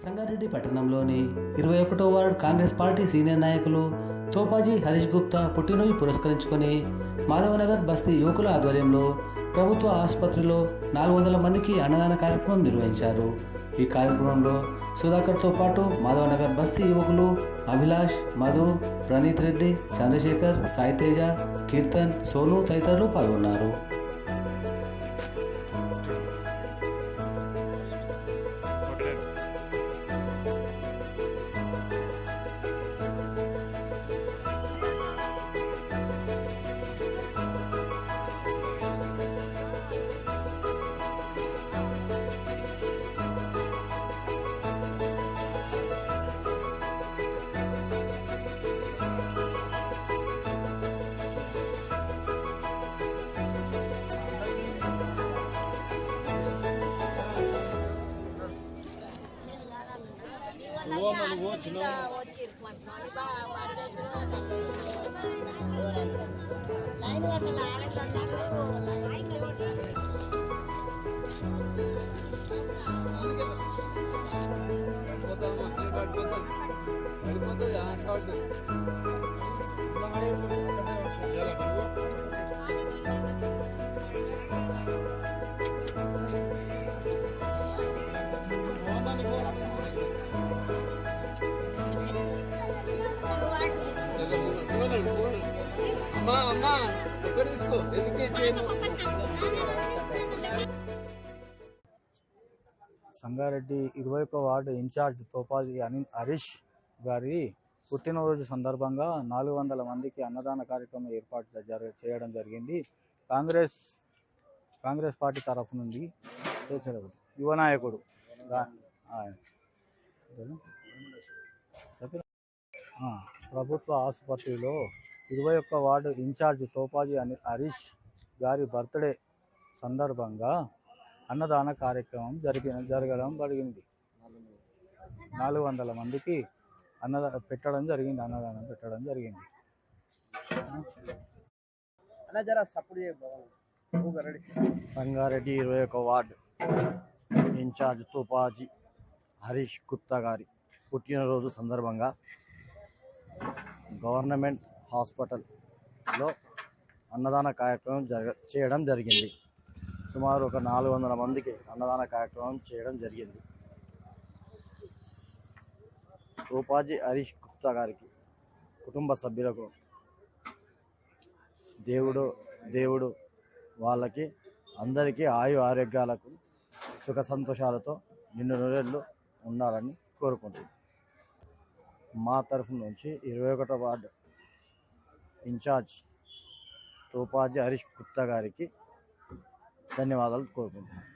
సంగారెడ్డి పట్టణంలోని ఇరవై ఒకటో వార్డు కాంగ్రెస్ పార్టీ సీనియర్ నాయకులు తోపాజీ హరీష్ గుప్తా పుట్టినరోజు పురస్కరించుకొని మాధవనగర్ బస్తీ యువకుల ఆధ్వర్యంలో ప్రభుత్వ ఆసుపత్రిలో నాలుగు వందల మందికి అన్నదాన కార్యక్రమం నిర్వహించారు. ఈ కార్యక్రమంలో సుధాకర్తో పాటు మాధవనగర్ బస్తీ యువకులు అభిలాష్ మధు ప్రణీత్ రెడ్డి చంద్రశేఖర్ సాయితేజ కీర్తన్ సోను తదితరులు పాల్గొన్నారు. లైన్ కట్టాలి అమ్మా అమ్మా తీసుకో ఎందుకు సంగారెడ్డి ఇరవై ఒక వార్డు ఇన్ఛార్జ్ తోపాజీ అని హరీష్ గారి పుట్టినరోజు సందర్భంగా నాలుగు వందల మందికి అన్నదాన కార్యక్రమం ఏర్పాటు చేయడం జరిగింది. కాంగ్రెస్ కాంగ్రెస్ పార్టీ తరఫు నుండి యువ నాయకుడు చెప్పిన? ప్రభుత్వ ఆసుపత్రిలో ఇరవై ఒక్క వార్డు ఇన్ఛార్జ్ తోపాజీ అని హరీష్ గారి బర్త్డే సందర్భంగా అన్నదాన కార్యక్రమం జరిగిన జరగడం జరిగింది. నాలుగు వందల మందికి అన్నదా పెట్టడం జరిగింది అన్నదానం పెట్టడం జరిగింది. సంగారెడ్డి ఇరవై ఒక వార్డు ఇన్ఛార్జ్ తుపాజీ హరీష్ గుప్తా గారి పుట్టినరోజు సందర్భంగా గవర్నమెంట్ హాస్పిటల్లో అన్నదాన కార్యక్రమం జరగ చేయడం జరిగింది. సుమారు ఒక నాలుగు వందల మందికి అన్నదాన కార్యక్రమం చేయడం జరిగింది. తుపాజీ హరీష్ గుప్తా గారికి కుటుంబ సభ్యులకు దేవుడు దేవుడు వాళ్ళకి అందరికీ ఆయు ఆరోగ్యాలకు సుఖ సంతోషాలతో నిన్ను నూరేళ్ళు ఉండాలని కోరుకుంటున్నాను మా తరఫు నుంచి ఇరవై ఒకటో వార్డు ఇన్ఛార్జ్ తోపాజీ హరీష్ గుప్తా గారికి ధన్యవాదాలు కోరుకుంటున్నాను.